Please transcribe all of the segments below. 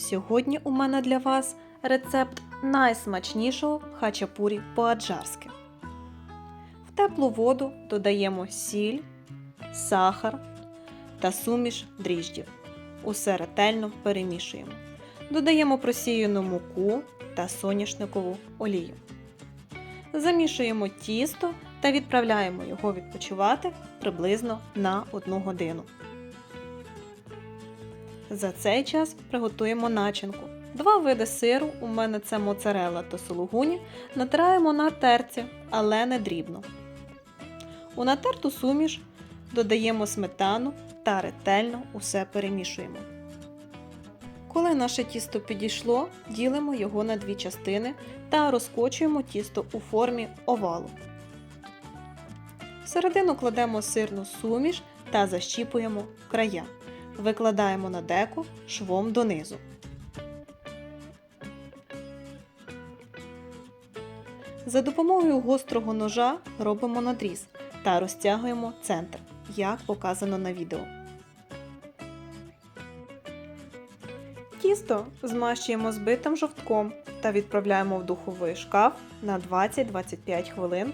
Сьогодні у мене для вас рецепт найсмачнішого хачапурі по-аджарськи. В теплу воду додаємо сіль, сахар та суміш дріждів. Усе ретельно перемішуємо. Додаємо просіяну муку та соняшникову олію. Замішуємо тісто та відправляємо його відпочивати приблизно на 1 годину. За цей час приготуємо начинку. Два види сиру, у мене це моцарелла та сулугуні, натираємо на терці, але не дрібно. У натерту суміш додаємо сметану та ретельно усе перемішуємо. Коли наше тісто підійшло, ділимо його на дві частини та розкочуємо тісто у формі овалу. Всередину кладемо сирну суміш та защіпуємо края. Викладаємо на деку швом донизу. За допомогою гострого ножа робимо надріз та розтягуємо центр, як показано на відео. Тісто змащуємо збитим жовтком та відправляємо в духовий шкаф на 20-25 хвилин.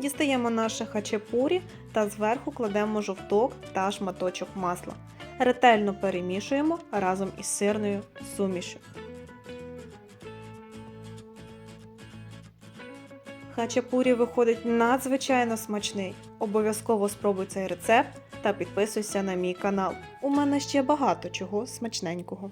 Дістаємо наше хачапурі та зверху кладемо жовток та шматочок масла. Ретельно перемішуємо разом із сирною сумішю. Хачапурі виходить надзвичайно смачний. Обов'язково спробуй цей рецепт та підписуйся на мій канал. У мене ще багато чого смачненького.